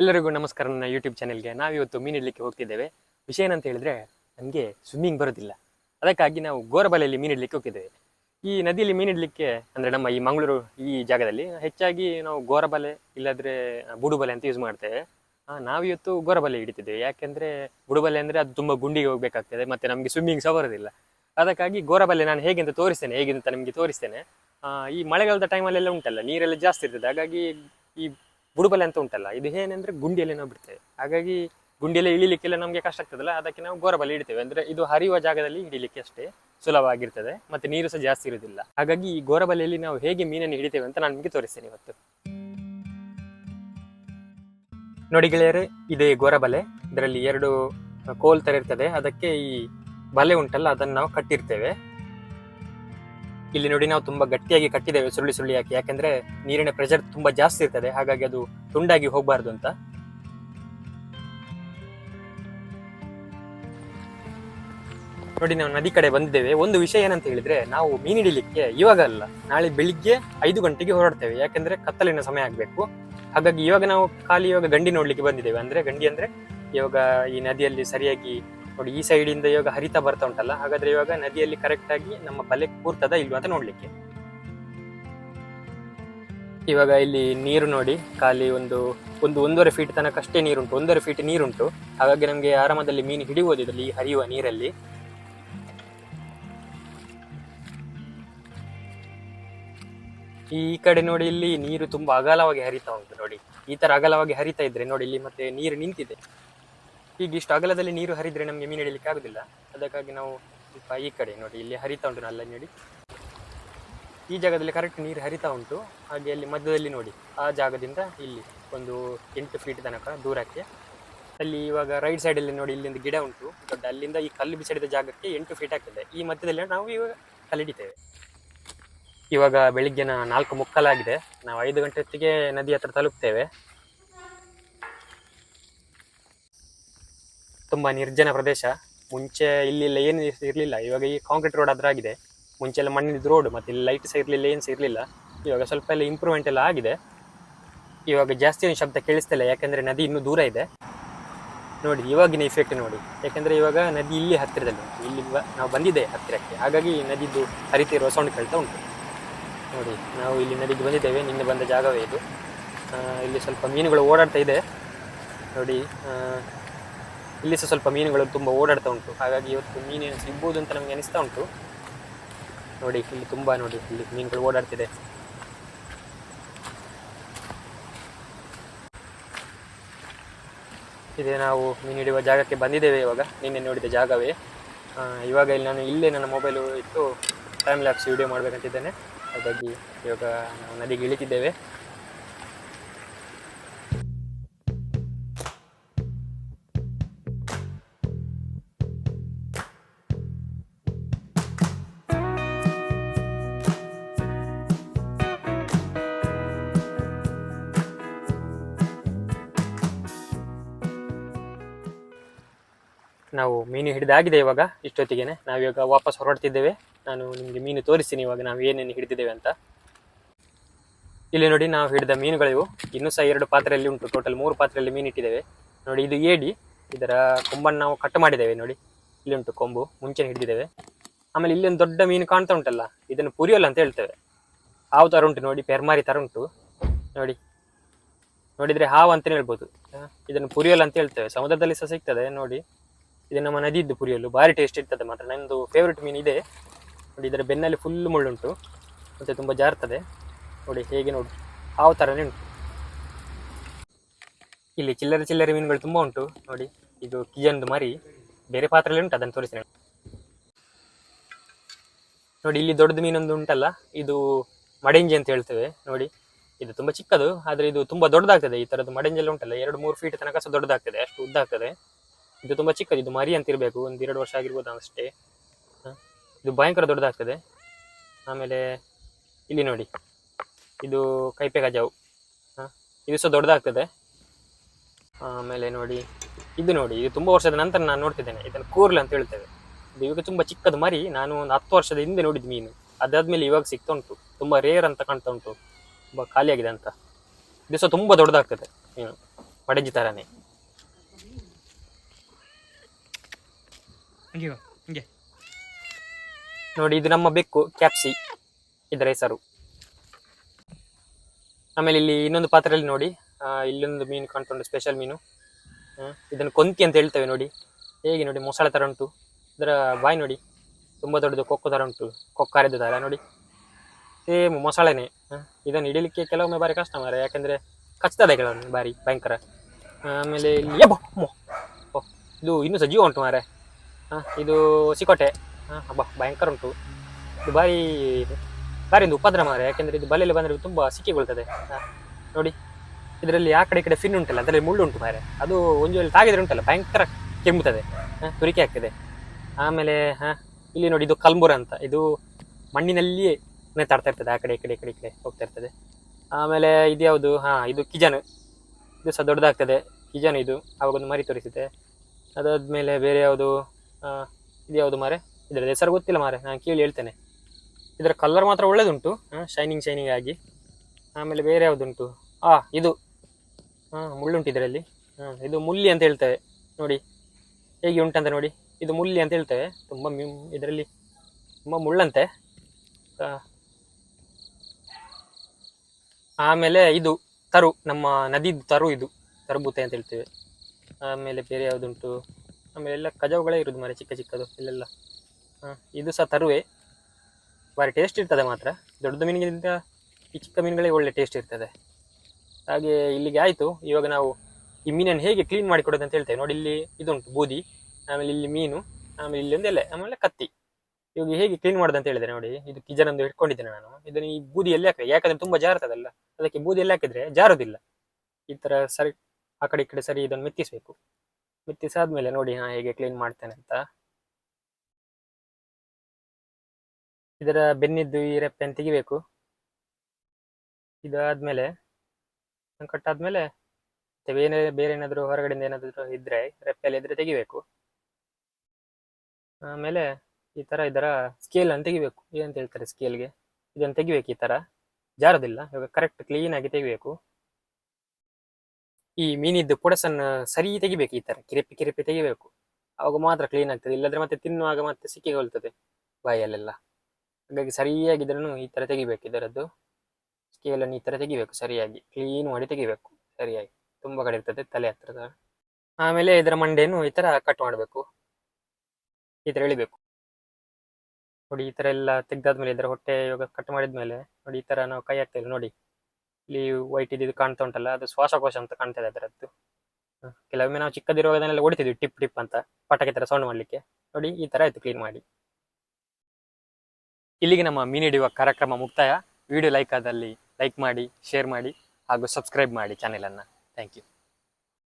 ಎಲ್ಲರಿಗೂ ನಮಸ್ಕಾರ. ನನ್ನ ಯೂಟ್ಯೂಬ್ ಚಾನೆಲ್ಗೆ ನಾವಿವತ್ತು ಇಡಲಿಕ್ಕೆ ಹೋಗ್ತಿದ್ದೇವೆ. ವಿಷಯ ಏನಂತ ಹೇಳಿದ್ರೆ, ನಮಗೆ ಸ್ವಿಮ್ಮಿಂಗ್ ಬರೋದಿಲ್ಲ. ಅದಕ್ಕಾಗಿ ನಾವು ಗೋರಬಲೆಯಲ್ಲಿ ಇಡಲಿಕ್ಕೆ ಹೋಗ್ತಿದ್ದೇವೆ. ಈ ನದಿಯಲ್ಲಿ ಇಡಲಿಕ್ಕೆ ಅಂದರೆ ನಮ್ಮ ಈ ಮಂಗಳೂರು ಈ ಜಾಗದಲ್ಲಿ ಹೆಚ್ಚಾಗಿ ನಾವು ಗೋರಬಲೆ ಇಲ್ಲಾದರೆ ಬುಡುಬಲೆ ಅಂತ ಯೂಸ್ ಮಾಡ್ತೇವೆ. ನಾವಿವತ್ತು ಗೋರಬಲೆ ಹಿಡಿತಿದ್ದೇವೆ. ಯಾಕೆಂದರೆ ಬುಡುಬಲೆ ಅಂದರೆ ಅದು ತುಂಬ ಗುಂಡಿಗೆ ಹೋಗಬೇಕಾಗ್ತದೆ, ಮತ್ತು ನಮಗೆ ಸ್ವಿಮ್ಮಿಂಗ್ ಸಹ ಬರೋದಿಲ್ಲ. ಅದಕ್ಕಾಗಿ ಗೋರಬಲೆ ನಾನು ಹೇಗೆ ಅಂತ ತೋರಿಸ್ತೇನೆ, ಹೇಗೆ ಅಂತ ನಿಮಗೆ ತೋರಿಸ್ತೇನೆ. ಈ ಮಳೆಗಾಲದ ಟೈಮಲ್ಲೆಲ್ಲ ಉಂಟಲ್ಲ, ನೀರೆಲ್ಲ ಜಾಸ್ತಿ ಇರ್ತದೆ. ಹಾಗಾಗಿ ಈ ಬುಡುಬಲೆ ಅಂತ ಉಂಟಲ್ಲ, ಇದು ಏನಂದ್ರೆ ಗುಂಡಿಯಲ್ಲಿ ನಾವು ಬಿಡ್ತೇವೆ. ಹಾಗಾಗಿ ಗುಂಡಿಯಲ್ಲಿ ಇಳಿಲಿಕ್ಕೆಲ್ಲ ನಮಗೆ ಕಷ್ಟ ಆಗ್ತದಲ್ಲ, ಅದಕ್ಕೆ ನಾವು ಗೋರಬಲೆ ಇಡ್ತೇವೆ. ಅಂದ್ರೆ ಇದು ಹರಿಯುವ ಜಾಗದಲ್ಲಿ ಹಿಡಿಲಿಕ್ಕೆ ಅಷ್ಟೇ ಸುಲಭವಾಗಿರ್ತದೆ, ಮತ್ತೆ ನೀರು ಸಹ ಜಾಸ್ತಿ ಇರುವುದಿಲ್ಲ. ಹಾಗಾಗಿ ಈ ಗೋರಬಲೆಯಲ್ಲಿ ನಾವು ಹೇಗೆ ಮೀನನ್ನು ಹಿಡಿತೇವೆ ಅಂತ ನಾನು ನಿಮಗೆ ತೋರಿಸ್ತೇನೆ ಇವತ್ತು. ನೋಡಿ ಗೆಳೆಯರೆ, ಇದೇ ಗೋರಬಲೆ ಇದರಲ್ಲಿ ಎರಡು ಕೋಲ್ ತರ ಇರ್ತದೆ. ಅದಕ್ಕೆ ಈ ಬಲೆ ಉಂಟಲ್ಲ, ಅದನ್ನು ನಾವು ಕಟ್ಟಿರ್ತೇವೆ. ಇಲ್ಲಿ ನೋಡಿ ನಾವು ತುಂಬಾ ಗಟ್ಟಿಯಾಗಿ ಕಟ್ಟಿದ್ದೇವೆ ಸುರುಳಿ ಸುರುಳಿ ಹಾಕಿ. ಯಾಕೆಂದ್ರೆ ನೀರಿನ ಪ್ರೆಷರ್ ತುಂಬಾ ಜಾಸ್ತಿ ಇರ್ತದೆ. ಹಾಗಾಗಿ ಅದು ತುಂಡಾಗಿ ಹೋಗಬಾರ್ದು ಅಂತ. ನೋಡಿ ನಾವು ನದಿ ಕಡೆ ಬಂದಿದ್ದೇವೆ. ಒಂದು ವಿಷಯ ಏನಂತ ಹೇಳಿದ್ರೆ ನಾವು ಮೀನು ಹಿಡಿಲಿಕ್ಕೆ ಇವಾಗ ಅಲ್ಲ, ನಾಳೆ ಬೆಳಿಗ್ಗೆ ಐದು ಗಂಟೆಗೆ ಹೊರಡ್ತೇವೆ. ಯಾಕೆಂದ್ರೆ ಕತ್ತಲಿನ ಸಮಯ ಆಗ್ಬೇಕು. ಹಾಗಾಗಿ ಇವಾಗ ನಾವು ಖಾಲಿ ಇವಾಗ ಗಂಡಿ ನೋಡ್ಲಿಕ್ಕೆ ಬಂದಿದ್ದೇವೆ. ಅಂದ್ರೆ ಗಂಡಿ ಅಂದ್ರೆ ಇವಾಗ ಈ ನದಿಯಲ್ಲಿ ಸರಿಯಾಗಿ ನೋಡಿ, ಈ ಸೈಡ್ ಇಂದ ಇವಾಗ ಹರಿತಾ ಬರ್ತಾ ಉಂಟಲ್ಲ, ಹಾಗಾದ್ರೆ ಇವಾಗ ನದಿಯಲ್ಲಿ ಕರೆಕ್ಟ್ ಆಗಿ ನಮ್ಮ ಬಲೆ ಕೂರ್ತದ ಇಲ್ವಾ ಅಂತ ನೋಡ್ಲಿಕ್ಕೆ. ಇವಾಗ ಇಲ್ಲಿ ನೀರು ನೋಡಿ, ಖಾಲಿ ಒಂದು ಒಂದು ಒಂದೂವರೆ ಫೀಟ್ ತನಕ ಅಷ್ಟೇ ನೀರುಂಟು, ಒಂದೂವರೆ ಫೀಟ್ ನೀರುಂಟು. ಹಾಗಾಗಿ ನಮಗೆ ಆರಾಮದಲ್ಲಿ ಮೀನು ಹಿಡಿಯುವುದು ಇದರಲ್ಲಿ, ಈ ಹರಿಯುವ ನೀರಲ್ಲಿ. ಈ ಕಡೆ ನೋಡಿ, ಇಲ್ಲಿ ನೀರು ತುಂಬಾ ಅಗಲವಾಗಿ ಹರಿತಾ ಉಂಟು ನೋಡಿ. ಈ ತರ ಅಗಲವಾಗಿ ಹರಿತಾ ಇದ್ರೆ ನೋಡಿ, ಇಲ್ಲಿ ಮತ್ತೆ ನೀರು ನಿಂತಿದೆ. ಈಗ ಇಷ್ಟು ಅಗಲದಲ್ಲಿ ನೀರು ಹರಿದ್ರೆ ನಮಗೆ ಮೀನು ಹಿಡಿಯಲಿಕ್ಕೆ ಆಗುದಿಲ್ಲ. ಅದಕ್ಕಾಗಿ ನಾವು ಸ್ವಲ್ಪ ಈ ಕಡೆ ನೋಡಿ, ಇಲ್ಲಿ ಹರಿತಾ ಉಂಟು ನಲ್ಲ ನೋಡಿ. ಈ ಜಾಗದಲ್ಲಿ ಕರೆಕ್ಟ್ ನೀರು ಹರಿತಾ ಉಂಟು. ಹಾಗೆ ಅಲ್ಲಿ ಮಧ್ಯದಲ್ಲಿ ನೋಡಿ, ಆ ಜಾಗದಿಂದ ಇಲ್ಲಿ ಒಂದು ಎಂಟು ಫೀಟ್ ತನಕ ದೂರಕ್ಕೆ. ಅಲ್ಲಿ ಇವಾಗ ರೈಟ್ ಸೈಡಲ್ಲಿ ನೋಡಿ, ಇಲ್ಲಿಂದ ಗಿಡ ಉಂಟು. ದೊಡ್ಡ ಅಲ್ಲಿಂದ ಈ ಕಲ್ಲು ಬಿಸಾಡಿದ ಜಾಗಕ್ಕೆ ಎಂಟು ಫೀಟ್ ಆಗ್ತದೆ ಈ ಮಧ್ಯದಲ್ಲಿ ನಾವು ಇವಾಗ ಕಲ್ಲಿಡಿತೇವೆ. ಇವಾಗ ಬೆಳಿಗ್ಗೆನ ನಾಲ್ಕು ಮುಕ್ಕಾಲಾಗಿದೆ. ನಾವು ಐದು ಗಂಟೆ ಹೊತ್ತಿಗೆ ನದಿ ಹತ್ರ ತಲುಪ್ತೇವೆ. ತುಂಬಾ ನಿರ್ಜನ ಪ್ರದೇಶ. ಮುಂಚೆ ಇಲ್ಲಿಲ್ಲ ಏನು ಇರಲಿಲ್ಲ. ಇವಾಗ ಈ ಕಾಂಕ್ರೀಟ್ ರೋಡ್ ಆದ್ರೆ ಆಗಿದೆ. ಮುಂಚೆ ಎಲ್ಲ ಮಣ್ಣಿನ ರೋಡ್ ಮತ್ತೆ ಇಲ್ಲಿ ಲೈಟ್ ಸಹ ಇರಲಿಲ್ಲ, ಏನು ಸಹ ಇರಲಿಲ್ಲ. ಇವಾಗ ಸ್ವಲ್ಪ ಎಲ್ಲ ಇಂಪ್ರೂವ್ಮೆಂಟ್ ಎಲ್ಲ ಆಗಿದೆ. ಇವಾಗ ಜಾಸ್ತಿ ಏನು ಶಬ್ದ ಕೇಳಿಸ್ತಿಲ್ಲ ಯಾಕೆಂದರೆ ನದಿ ಇನ್ನೂ ದೂರ ಇದೆ. ನೋಡಿ, ಇವಾಗಿನ ಇಫೆಕ್ಟ್ ನೋಡಿ. ಯಾಕೆಂದರೆ ಇವಾಗ ನದಿ ಇಲ್ಲಿ ಹತ್ತಿರದಲ್ಲಿ ಉಂಟು. ಇಲ್ಲಿ ನಾವು ಬಂದಿದೆ ಹತ್ತಿರಕ್ಕೆ. ಹಾಗಾಗಿ ನದಿದ್ದು ಹರಿತಿರುವ ಸೌಂಡ್ ಕೇಳ್ತಾ ಉಂಟು. ನೋಡಿ, ನಾವು ಇಲ್ಲಿ ನದಿಗೆ ಬಂದಿದ್ದೇವೆ. ನಿನ್ನೆ ಬಂದ ಜಾಗವೇ ಇದು. ಇಲ್ಲಿ ಸ್ವಲ್ಪ ಮೀನುಗಳು ಓಡಾಡ್ತಾ ಇದೆ. ನೋಡಿ ಇಲ್ಲಿ ಸಹ ಸ್ವಲ್ಪ ಮೀನುಗಳು ತುಂಬ ಓಡಾಡ್ತಾ ಉಂಟು. ಹಾಗಾಗಿ ಇವತ್ತು ಮೀನು ಸಿಗ್ಬೋದು ಅಂತ ನಮಗೆ ಅನಿಸ್ತಾ ಉಂಟು. ನೋಡಿ, ಇಲ್ಲಿ ತುಂಬ ನೋಡಿ, ಇಲ್ಲಿ ಮೀನುಗಳು ಓಡಾಡ್ತಿದೆ. ಇದೆ ನಾವು ಮೀನು ಹಿಡಿಯುವ ಜಾಗಕ್ಕೆ ಬಂದಿದ್ದೇವೆ ಇವಾಗ. ನಿನ್ನೆ ನೋಡಿದ ಜಾಗವೇ. ಇವಾಗ ಇಲ್ಲಿ ನಾನು ಇಲ್ಲೇ ನನ್ನ ಮೊಬೈಲು ಇಟ್ಟು ಟೈಮ್ ಲ್ಯಾಪ್ಸ್ ವಿಡಿಯೋ ಮಾಡಬೇಕಂತಿದ್ದೇನೆ. ಹಾಗಾಗಿ ಇವಾಗ ನಾವು ನದಿಗೆ ಇಳಿತಿದ್ದೇವೆ. ನಾವು ಮೀನು ಹಿಡಿದಾಗಿದೆ ಇವಾಗ, ಇಷ್ಟೊತ್ತಿಗೆನೆ. ನಾವಿವಾಗ ವಾಪಸ್ ಹೊರಡ್ತಿದ್ದೇವೆ. ನಾನು ನಿಮಗೆ ಮೀನು ತೋರಿಸ್ತೀನಿ ಇವಾಗ ನಾವು ಏನೇನು ಹಿಡಿದಿದ್ದೇವೆ ಅಂತ. ಇಲ್ಲಿ ನೋಡಿ ನಾವು ಹಿಡಿದ ಮೀನುಗಳಿವು. ಇನ್ನೂ ಸಹ ಎರಡು ಪಾತ್ರೆಯಲ್ಲಿ ಉಂಟು. ಟೋಟಲ್ ಮೂರು ಪಾತ್ರೆಯಲ್ಲಿ ಮೀನು ಇಟ್ಟಿದ್ದೇವೆ. ನೋಡಿ ಇದು ಏಡಿ. ಇದರ ಕೊಂಬನ್ನು ನಾವು ಕಟ್ ಮಾಡಿದ್ದೇವೆ ನೋಡಿ. ಇಲ್ಲಿ ಉಂಟು ಕೊಂಬು. ಮುಂಚೆ ಹಿಡಿದಿದ್ದೇವೆ. ಆಮೇಲೆ ಇಲ್ಲಿ ಒಂದು ದೊಡ್ಡ ಮೀನು ಕಾಣ್ತಾ ಉಂಟಲ್ಲ, ಇದನ್ನು ಪುರಿಯೋಲ್ಲ ಅಂತ ಹೇಳ್ತೇವೆ. ಹಾವು ಥರ ಉಂಟು ನೋಡಿ, ಪೆರ್ಮಾರಿ ಥರ ಉಂಟು. ನೋಡಿ. ನೋಡಿದ್ರೆ ಹಾವು ಅಂತಲೇ ಹೇಳ್ಬೋದು. ಇದನ್ನು ಪುರಿಯೋಲ್ಲ ಅಂತ ಹೇಳ್ತೇವೆ. ಸಮುದ್ರದಲ್ಲಿ ಸಹ ಸಿಗ್ತದೆ ನೋಡಿ. ಇದು ನಮ್ಮ ನದಿಯಿದ್ದು ಪುರಿಯಲು ಭಾರಿ ಟೇಸ್ಟ್ ಇರ್ತದೆ ಮಾತ್ರ. ನನ್ನದು ಫೇವ್ರೆಟ್ ಮೀನು ಇದೆ. ನೋಡಿ, ಇದರ ಬೆನ್ನಲ್ಲಿ ಫುಲ್ ಮುಳ್ಳುಂಟು. ಮತ್ತು ತುಂಬ ಜಾರ್ತದೆ. ನೋಡಿ, ಹೇಗೆ ನೋಡಿ. ಯಾವ ಥರನೇ ಉಂಟು. ಇಲ್ಲಿ ಚಿಲ್ಲರೆ ಚಿಲ್ಲರೆ ಮೀನುಗಳು ತುಂಬ ಉಂಟು. ನೋಡಿ, ಇದು ಕಿಜನ್ದು ಮರಿ. ಬೇರೆ ಪಾತ್ರೆಯಲ್ಲಿ ಉಂಟು, ಅದನ್ನು ತೋರಿಸ್ತೇನೆ. ನೋಡಿ, ಇಲ್ಲಿ ದೊಡ್ಡದು ಮೀನೊಂದು ಉಂಟಲ್ಲ, ಇದು ಮಡೆಂಜಿ ಅಂತ ಹೇಳ್ತೇವೆ. ನೋಡಿ, ಇದು ತುಂಬ ಚಿಕ್ಕದು, ಆದರೆ ಇದು ತುಂಬ ದೊಡ್ಡದಾಗ್ತದೆ. ಈ ಥರದ್ದು ಮಡೆಂಜೆಲ್ಲ ಉಂಟಲ್ಲ, ಎರಡು ಮೂರು ಫೀಟ್ ತನಕ ಸಹ ದೊಡ್ಡದಾಗ್ತದೆ, ಅಷ್ಟು ಉದ್ದ ಆಗ್ತದೆ ಇದು ತುಂಬ ಚಿಕ್ಕದು, ಇದು ಮರಿ ಅಂತ ಇರಬೇಕು ಒಂದು ಎರಡು ವರ್ಷ ಆಗಿರ್ಬೋದು ಅಷ್ಟೇ. ಇದು ಭಯಂಕರ ದೊಡ್ಡದಾಗ್ತದೆ. ಆಮೇಲೆ ಇಲ್ಲಿ ನೋಡಿ, ಇದು ಕೈಪೆ ಗಜಾವು. ಇದು ಸಹ ದೊಡ್ಡದಾಗ್ತದೆ. ಆಮೇಲೆ ನೋಡಿ, ಇದು ನೋಡಿ, ಇದು ತುಂಬ ವರ್ಷದ ನಂತರ ನಾನು ನೋಡ್ತಿದ್ದೇನೆ. ಇದನ್ನು ಕೂರ್ಲ್ ಅಂತ ಹೇಳ್ತೇವೆ. ಇದು ಇವಾಗ ತುಂಬ ಚಿಕ್ಕದು ಮರಿ, ನಾನು ಒಂದು ಹತ್ತು ವರ್ಷದ ಹಿಂದೆ ನೋಡಿದ ಮೀನು. ಅದಾದ್ಮೇಲೆ ಇವಾಗ ಸಿಗ್ತಾ ಉಂಟು ತುಂಬ ರೇರ್ ಅಂತ ಕಾಣ್ತಾ ಉಂಟು. ತುಂಬ ಖಾಲಿಯಾಗಿದೆ ಅಂತ. ಇದು ಸಹ ತುಂಬ ದೊಡ್ಡದಾಗ್ತದೆ ಮೀನು. ಪಡಜಿ ಥರನೇ ನೋಡಿ, ಇದು ನಮ್ಮ ಬೆಕ್ಕು, ಕ್ಯಾಪ್ಸಿ, ಇದರ ಹೆಸರು. ಆಮೇಲೆ ಇಲ್ಲಿ ಇನ್ನೊಂದು ಪಾತ್ರೆಯಲ್ಲಿ ನೋಡಿ ಇಲ್ಲೊಂದು ಮೀನು ಕಾಣ್ತುಂಟು ಸ್ಪೆಷಲ್ ಮೀನು. ಇದನ್ನು ಕೊಂತಿ ಅಂತ ಹೇಳ್ತೇವೆ ನೋಡಿ. ಹೇಗೆ ನೋಡಿ, ಮೊಸಳೆ ಥರ ಉಂಟು. ಇದರ ಬಾಯಿ ನೋಡಿ, ತುಂಬ ದೊಡ್ಡದು ಕೊಕ್ಕು ಥರ ಉಂಟು ಕೊಕ್ಕರೆದ ಥರ ನೋಡಿ. ಸೇಮ್ ಮೊಸಳೆನೇ. ಇದನ್ನು ಹಿಡಿಲಿಕ್ಕೆ ಕೆಲವೊಮ್ಮೆ ಬಾರಿ ಕಷ್ಟ ಮಾರ ಯಾಕಂದ್ರೆ ಕಚ್ತದೆ ಕೆಲವೊಮ್ಮೆ ಬಾರಿ, ಭಯಂಕರ. ಆಮೇಲೆ ಇಲ್ಲಿ ಇದು ಇನ್ನೂ ಸಹ ಜೀವ ಉಂಟು ಮಾರೆ ಇದು ಸಿಕೋಟೆ ಹಾಂ, ಹಬ್ಬ, ಭಯಂಕರ ಉಂಟು. ಇದು ಬಾರಿ ಬಾರಿ ಒಂದು ಉಪದ್ರ ಮಾರೆ ಯಾಕೆಂದ್ರೆ ಇದು ಬಲೆಯಲ್ಲಿ ಬಂದರೆ ತುಂಬ ಸಿಕ್ಕಿಗೊಳ್ತದೆ. ನೋಡಿ. ಇದರಲ್ಲಿ ಆ ಕಡೆ ಈ ಕಡೆ ಫಿನ್ ಉಂಟಲ್ಲ, ಅದರಲ್ಲಿ ಮುಳ್ಳು ಉಂಟು ಮಾರೆ ಅದು ಒಂದು ವೇಳೆ ತಾಗಿದ್ರೆ ಉಂಟಲ್ಲ, ಭಯಂಕರ ಕೆಮ್ಮುತ್ತದೆ. ತುರಿಕೆ ಆಗ್ತದೆ. ಆಮೇಲೆ, ಹಾಂ, ಇಲ್ಲಿ ನೋಡಿ, ಇದು ಕಲ್ಮುರ ಅಂತ. ಇದು ಮಣ್ಣಿನಲ್ಲಿಯೇ ನೇತಾಡ್ತಾ ಇರ್ತದೆ, ಆ ಕಡೆ, ಈ ಕಡೆ ಈ ಕಡೆ ಈ ಕಡೆ ಹೋಗ್ತಾ ಇರ್ತದೆ. ಆಮೇಲೆ ಇದು ಯಾವುದು? ಹಾಂ, ಇದು ಕಿಜನ್. ಇದು ಸಹ ದೊಡ್ಡದಾಗ್ತದೆ. ಕಿಜನ್ ಇದು. ಆವಾಗೊಂದು ಮರಿ ತೋರಿಸಿದೆ ಅದಾದ್ಮೇಲೆ ಬೇರೆ ಯಾವುದು? ಇದು ಯಾವುದು ಮಾರೆ? ಇದರ ಹೆಸರು ಗೊತ್ತಿಲ್ಲ ಮಾರೆ, ನಾನು ಕೇಳಿ ಹೇಳ್ತೇನೆ. ಇದರ ಕಲರ್ ಮಾತ್ರ ಒಳ್ಳೇದುಂಟು ಶೈನಿಂಗ್ ಶೈನಿಂಗ್ ಆಗಿ. ಆಮೇಲೆ ಬೇರೆ ಯಾವುದುಂಟು? ಆ, ಇದು. ಹಾಂ ಮುಳ್ಳುಂಟು ಇದರಲ್ಲಿ. ಹಾಂ ಇದು ಮುಲ್ಲಿ ಅಂತ ಹೇಳ್ತೇವೆ. ನೋಡಿ, ಹೇಗೆ ಉಂಟಂತ ನೋಡಿ. ಇದು ಮುಲ್ಲಿ ಅಂತ ಹೇಳ್ತೇವೆ. ತುಂಬ ಇದರಲ್ಲಿ ತುಂಬ ಮುಳ್ಳಂತೆ. ಆಮೇಲೆ ಇದು ತರು, ನಮ್ಮ ನದಿದು ತರು ಇದು, ತರಬೂತೆ ಅಂತ ಹೇಳ್ತೇವೆ. ಆಮೇಲೆ ಬೇರೆ ಯಾವುದುಂಟು? ಆಮೇಲೆ ಎಲ್ಲ ಕಜಾವುಗಳೇ ಇರೋದು ಮರೆ ಚಿಕ್ಕ ಚಿಕ್ಕದು ಇಲ್ಲೆಲ್ಲ. ಹಾಂ, ಇದು ಸಹ ತರುವೆ. ಭಾರಿ ಟೇಸ್ಟ್ ಇರ್ತದೆ ಮಾತ್ರ. ದೊಡ್ಡ ಮೀನಿಗಿಂತ ಈ ಚಿಕ್ಕ ಮೀನುಗಳೇ ಒಳ್ಳೆ ಟೇಸ್ಟ್ ಇರ್ತದೆ. ಹಾಗೆ ಇಲ್ಲಿಗೆ ಆಯಿತು. ಇವಾಗ ನಾವು ಈ ಮೀನನ್ನು ಹೇಗೆ ಕ್ಲೀನ್ ಮಾಡಿ ಕೊಡೋದು ಅಂತ ಹೇಳ್ತೇವೆ. ನೋಡಿ ಇಲ್ಲಿ ಇದುಂಟು, ಬೂದಿ. ಆಮೇಲೆ ಇಲ್ಲಿ ಮೀನು. ಆಮೇಲೆ ಇಲ್ಲಿ ಒಂದೆಲ್ಲ ಆಮೇಲೆ ಕತ್ತಿ. ಇವಾಗ ಹೇಗೆ ಕ್ಲೀನ್ ಮಾಡೋದು ಅಂತ ಹೇಳಿದ್ರೆ ನೋಡಿ, ಇದು ಕಿಜನೊಂದು ಹಿಡ್ಕೊಂಡಿದ್ದೇನೆ ನಾನು. ಇದನ್ನು ಈ ಬೂದಿ ಎಲ್ಲಿ ಹಾಕಿದೆ ಯಾಕಂದ್ರೆ ತುಂಬ ಜಾರ್ತದಲ್ಲ ಅದಕ್ಕೆ ಬೂದಿ ಎಲ್ಲಿ ಹಾಕಿದ್ರೆ ಜಾರೋದಿಲ್ಲ. ಈ ಥರ ಸರಿ, ಆ ಕಡೆ ಈ ಕಡೆ ಸರಿ ಇದನ್ನು ಮೆತ್ತಿಸ್ಬೇಕು. ಮೆತ್ತಿಸಾದ್ಮೇಲೆ ನೋಡಿ, ಹಾ, ಹೇಗೆ ಕ್ಲೀನ್ ಮಾಡ್ತೇನೆ ಅಂತ. ಇದರ ಬೆನ್ನಿದ್ದು ಈ ರೆಪ್ಪೆನ್ ತೆಗಿಬೇಕು. ಇದಾದ್ಮೇಲೆ ಕಟ್ಟಾದ್ಮೇಲೆ ಬೇರೆ ಬೇರೆ ಏನಾದರೂ ಹೊರಗಡೆಯಿಂದ ಏನಾದರೂ ಇದ್ರೆ, ರೆಪ್ಪೆಯಲ್ಲಿ ಇದ್ರೆ ತೆಗಿಬೇಕು. ಆಮೇಲೆ ಈ ತರ ಇದರ ಸ್ಕೇಲ್ ಅನ್ನು ತೆಗಿಬೇಕು. ಏನಂತ ಹೇಳ್ತಾರೆ ಸ್ಕೇಲ್ಗೆ ಇದನ್ನು ತೆಗಿಬೇಕು ಈ ತರ. ಜಾರದಿಲ್ಲ, ಇವಾಗ ಕರೆಕ್ಟ್ ಕ್ಲೀನ್ ಆಗಿ ತೆಗಿಬೇಕು. ಈ ಮೀನಿದ್ದು ಪುಡಸನ್ನು ಸರಿ ತೆಗಿಬೇಕು ಈ ತರ ಕಿರಿಪಿ ಕಿರಿಪಿ ತೆಗಿಬೇಕು. ಅವಾಗ ಮಾತ್ರ ಕ್ಲೀನ್ ಆಗ್ತದೆ, ಇಲ್ಲದ್ರೆ ಮತ್ತೆ ತಿನ್ನುವಾಗ ಮತ್ತೆ ಸಿಕ್ಕಿಗೊಳ್ತದೆ ಬಾಯಲ್ಲೆಲ್ಲ. ಹಾಗಾಗಿ ಸರಿಯಾಗಿದ್ರೂ ಈ ತರ ತೆಗಿಬೇಕು ಇದರದ್ದು. ಸ್ಕೇಲನ್ನು ಈ ತರ ತೆಗಿಬೇಕು, ಸರಿಯಾಗಿ ಕ್ಲೀನ್ ಮಾಡಿ ತೆಗಿಬೇಕು, ಸರಿಯಾಗಿ. ತುಂಬಾ ಕಡೆ ಇರ್ತದೆ ತಲೆ ಹತ್ರದ. ಆಮೇಲೆ ಇದರ ಮಂಡೆಯನ್ನು ಈ ತರ ಕಟ್ ಮಾಡಬೇಕು. ಈ ತರ ಎಳಿಬೇಕು. ನೋಡಿ ಈ ತರ ಎಲ್ಲ ತೆಗ್ದಾದ್ಮೇಲೆ ಇದರ ಹೊಟ್ಟೆ ಇವಾಗ ಕಟ್ ಮಾಡಿದ್ಮೇಲೆ, ನೋಡಿ ಈ ತರ ನಾವು ಕೈ ಹಾಕ್ತೇವೆ ನೋಡಿ. ಇಲ್ಲಿ ವೈಟ್ ಇದು ಕಾಣ್ತಾ ಉಂಟಲ್ಲ, ಅದು ಶ್ವಾಸಕೋಶ ಅಂತ ಕಾಣ್ತದೆ ಅದರದ್ದು. ಕೆಲವೊಮ್ಮೆ ನಾವು ಚಿಕ್ಕದಿರುವಾಗದನ್ನೆಲ್ಲ ಹೊಡಿತಿದ್ವಿ ಟಿಪ್ ಟಿಪ್ ಅಂತ ಪಟಾಕಿ ತರ ಸೌಂಡ್ ಮಾಡ್ಲಿಕ್ಕೆ. ನೋಡಿ ಈ ತರ ಆಯ್ತು ಕ್ಲೀನ್ ಮಾಡಿ. ಇಲ್ಲಿಗೆ ನಮ್ಮ ಮೀನು ಹಿಡಿಯುವ ಕಾರ್ಯಕ್ರಮ ಮುಕ್ತಾಯ. ವಿಡಿಯೋ ಲೈಕ್ ಆದಲ್ಲಿ ಲೈಕ್ ಮಾಡಿ ಶೇರ್ ಮಾಡಿ ಹಾಗೂ ಸಬ್ಸ್ಕ್ರೈಬ್ ಮಾಡಿ ಚಾನೆಲನ್ನು ಥ್ಯಾಂಕ್ ಯು